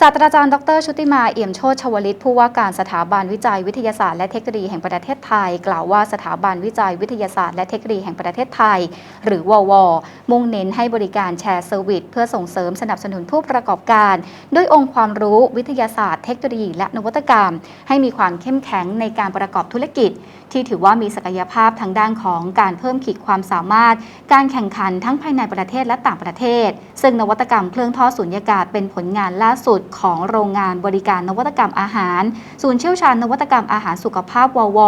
ศาสตราจารย์ดรชุติมาเอี่ยมโชติชวลิต ผู้ว่าการสถาบันวิจัยวิทยาศาสตร์และเทคโนโลยีแห่งประเทศไทย กล่าวว่าสถาบันวิจัยวิทยาศาสตร์และเทคโนโลยีแห่งประเทศไทย หรือวว มุ่งเน้นให้บริการแชร์เซอร์วิสเพื่อส่งเสริมสนับสนุนผู้ประกอบการ ด้วยองค์ความรู้วิทยาศาสตร์เทคโนโลยีและนวัตกรรม ให้มีความเข้มแข็งในการประกอบธุรกิจ ที่ถือว่ามีศักยภาพทางด้านของการเพิ่มขีดความสามารถ การแข่งขันทั้งภายในประเทศและต่างประเทศ ซึ่งนวัตกรรมเครื่องท่อสุญญากาศเป็นผลงานล่าสุดของโรงงานบริการนวัตกรรมอาหาร ศูนย์เชี่ยวชาญนวัตกรรมอาหารสุขภาพวว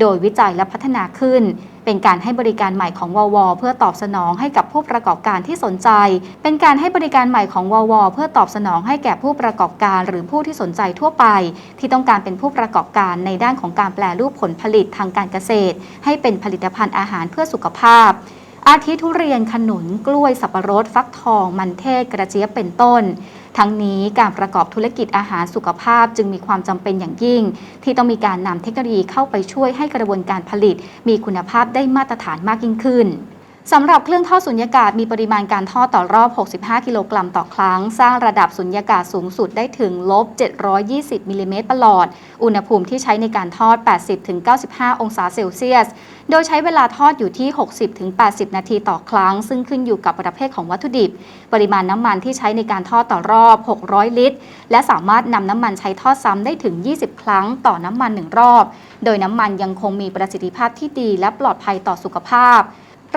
โดยวิจัยและพัฒนาขึ้น เป็นการให้บริการใหม่ของวว เพื่อตอบสนองให้กับผู้ประกอบการที่สนใจ เป็นการให้บริการใหม่ของวว เพื่อตอบสนองให้แก่ผู้ประกอบการหรือผู้ที่สนใจทั่วไป ที่ต้องการเป็นผู้ประกอบการในด้านของการแปลรูปผลผลิตทางการเกษตร ให้เป็นผลิตภัณฑ์อาหารเพื่อสุขภาพอาทิทุเรียนขนุน กล้วย สับปะรด ฟักทอง มันเทศ กระเจี๊ยบเป็นต้น ทั้งนี้การประกอบธุรกิจอาหารสุขภาพจึงมีความจำเป็นอย่างยิ่ง ที่ต้องมีการนำเทคโนโลยีเข้าไปช่วยให้กระบวนการผลิต มีคุณภาพได้มาตรฐานมากยิ่งขึ้น สำหรับเครื่องทอดสุญญากาศมีปริมาณการทอดต่อรอบ 65 กิโลกรัมต่อครั้ง สร้างระดับสุญญากาศสูงสุดได้ถึงลบ 720มิลลิเมตรประหลอด อุณหภูมิที่ใช้ในการทอด 80-95 องศาเซลเซียส โดยใช้เวลาทอดอยู่ที่ 60-80 นาทีต่อครั้ง ซึ่งขึ้นอยู่กับประเภทของวัตถุดิบ ปริมาณน้ำมันที่ใช้ในการทอดต่อรอบ 600 ลิตร และสามารถนำน้ำมันใช้ทอดซ้ำได้ถึง 20 ครั้งต่อน้ำมัน 1 รอบ โดยน้ำมันยังคงมีประสิทธิภาพที่ดี และปลอดภัยต่อสุขภาพ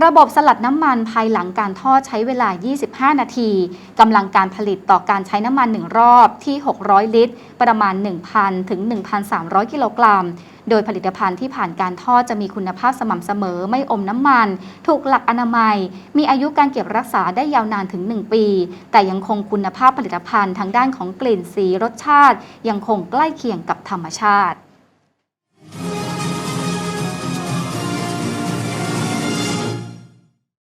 ระบบสลัดน้ำมันภายหลังการทอดใช้เวลา 25 นาที กำลังการผลิตต่อการใช้น้ำมัน 1 รอบที่ 600 ลิตร ประมาณ 1,000 ถึง 1,300 กิโลกรัม โดยผลิตภัณฑ์ที่ผ่านการทอดจะมีคุณภาพสม่ำเสมอ ไม่อมน้ำมัน ถูกหลักอนามัย มีอายุการเก็บรักษาได้ยาวนานถึง 1 ปี แต่ยังคงคุณภาพผลิตภัณฑ์ทางด้านของกลิ่นสีรสชาติ ยังคงใกล้เคียงกับธรรมชาติ